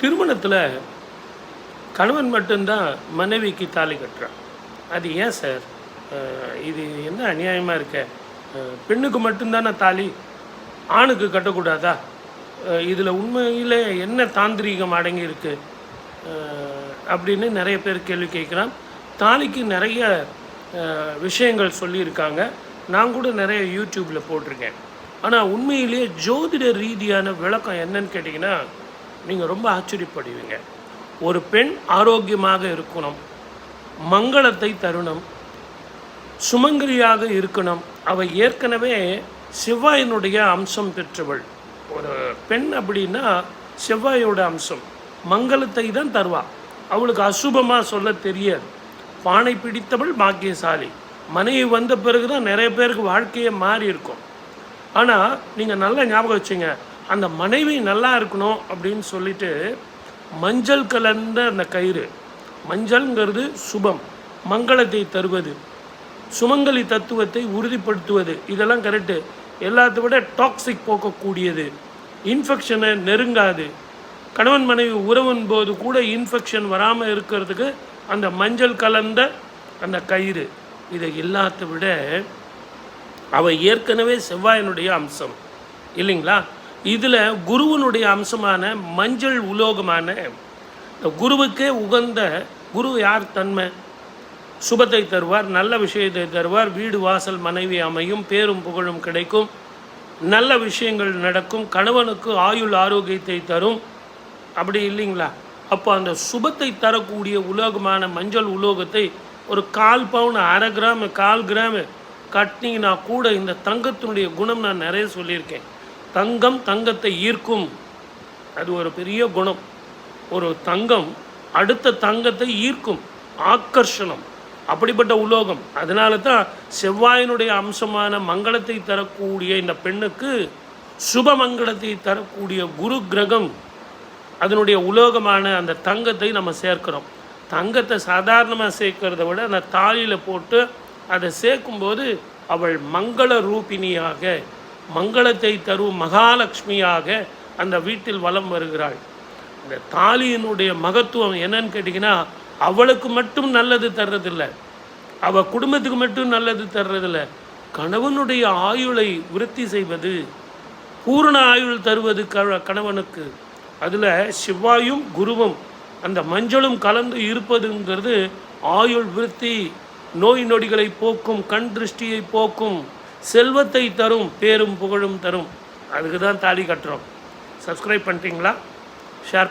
திருமணத்தில் கணவன் மட்டும்தான் மனைவிக்கு தாலி கட்டுறான். அது ஏன் சார்? இது என்ன அநியாயமாக இருக்க? பெண்ணுக்கு மட்டும்தானே தாலி? ஆணுக்கு கட்டக்கூடாதா? இதில் உண்மையில் என்ன தாந்திரீகம் அடங்கியிருக்கு அப்படின்னு நிறைய பேர் கேள்வி கேட்குறான் தாலிக்கு நிறைய விஷயங்கள் சொல்லியிருக்காங்க. நான் கூட நிறைய யூடியூப்பில் போட்டிருக்கேன். ஆனால் உண்மையிலேயே ஜோதிட ரீதியான விளக்கம் என்னன்னு கேட்டிங்கன்னா நீங்கள் ரொம்ப ஆச்சரியப்படுவீங்க. ஒரு பெண் ஆரோக்கியமாக இருக்கணும் மங்களத்தை தருணம் சுமங்கலியாக இருக்கணும். அவள் ஏற்கனவே செவ்வாயினுடைய அம்சம் பெற்றவள். ஒரு பெண் அப்படின்னா செவ்வாயோட அம்சம். மங்களத்தை தான் தருவா. அவளுக்கு அசுபமாக சொல்ல தெரியாது. பானை பிடித்தவள் பாக்கியசாலி. மனைவி வந்த பிறகு தான் நிறைய பேருக்கு வாழ்க்கையே மாறி இருக்கும். ஆனால் நீங்கள் நல்லா ஞாபகம் வச்சுங்க. அந்த மனைவி நல்லா இருக்கணும் அப்படின்னு சொல்லிட்டு மஞ்சள் கலந்த அந்த கயிறு. மஞ்சள்ங்கிறது சுபம். மங்களத்தை தருவது. சுமங்கலி தத்துவத்தை உறுதிப்படுத்துவது. இதெல்லாம் கரெக்டு எல்லாத்த விட டாக்ஸிக் போக்கக்கூடியது. இன்ஃபெக்ஷனை நெருங்காது. கணவன் மனைவி உறவின் போது கூட இன்ஃபெக்ஷன் வராமல் இருக்கிறதுக்கு அந்த மஞ்சள் கலந்த அந்த கயிறு. இதை எல்லாத்த விட அவள் ஏற்கனவே செவ்வாயினுடைய அம்சம். இல்லைங்களா? இதில் குருவனுடைய அம்சமான மஞ்சள் உலோகமான குருவுக்கே உகந்த குரு யார் தன்மை? சுபத்தை தருவார் நல்ல விஷயத்தை தருவார் வீடு வாசல் மனைவி அமையும் பேரும் புகழும் கிடைக்கும் நல்ல விஷயங்கள் நடக்கும் கணவனுக்கு ஆயுள் ஆரோக்கியத்தை தரும். அப்படி இல்லைங்களா? அப்போ அந்த சுபத்தை தரக்கூடிய உலோகமான மஞ்சள் உலோகத்தை ஒரு கால் பவுன் அரை கிராம் கால் கிராம் கட்டினீங்கன்னா கூட இந்த தங்கத்தினுடைய குணம் நான் நிறைய சொல்லியிருக்கேன். தங்கம் தங்கத்தை ஈர்க்கும். அது ஒரு பெரிய குணம். ஒரு தங்கம் அடுத்த தங்கத்தை ஈர்க்கும். ஆக்கர்ஷணம். அப்படிப்பட்ட உலோகம். அதனால தான் செவ்வாயினுடைய அம்சமான மங்களத்தை தரக்கூடிய இந்த பெண்ணுக்கு சுப மங்களத்தை தரக்கூடிய குரு கிரகம் அதனுடைய உலோகமான அந்த தங்கத்தை நம்ம சேர்க்கிறோம். தங்கத்தை சாதாரணமாக சேர்க்கிறத விட அந்த தாலியில் போட்டு அதை சேர்க்கும்போது அவள் மங்கள ரூபிணியாக மங்களத்தை தரும் மகாலட்சுமியாக அந்த வீட்டில் வலம் வருகிறாள். இந்த தாலியினுடைய மகத்துவம் என்னன்னு கேட்டிங்கன்னா அவளுக்கு மட்டும் நல்லது தர்றதில்லை. அவள் குடும்பத்துக்கு மட்டும் நல்லது தர்றதில்ல. கணவனுடைய ஆயுளை விருத்தி செய்வது பூரண ஆயுள் தருவது க கணவனுக்கு. அதில் செவ்வாயும் குருவும் அந்த மஞ்சளும் கலந்து இருப்பதுங்கிறது ஆயுள் விருத்தி நோய் நொடிகளை போக்கும் கண் திருஷ்டியை போக்கும் செல்வத்தை தரும் பேரும் புகழும் தரும். அதுக்கு தான் தாலி கட்டுறோம். சப்ஸ்கிரைப் பண்ணிட்டீங்களா? ஷேர்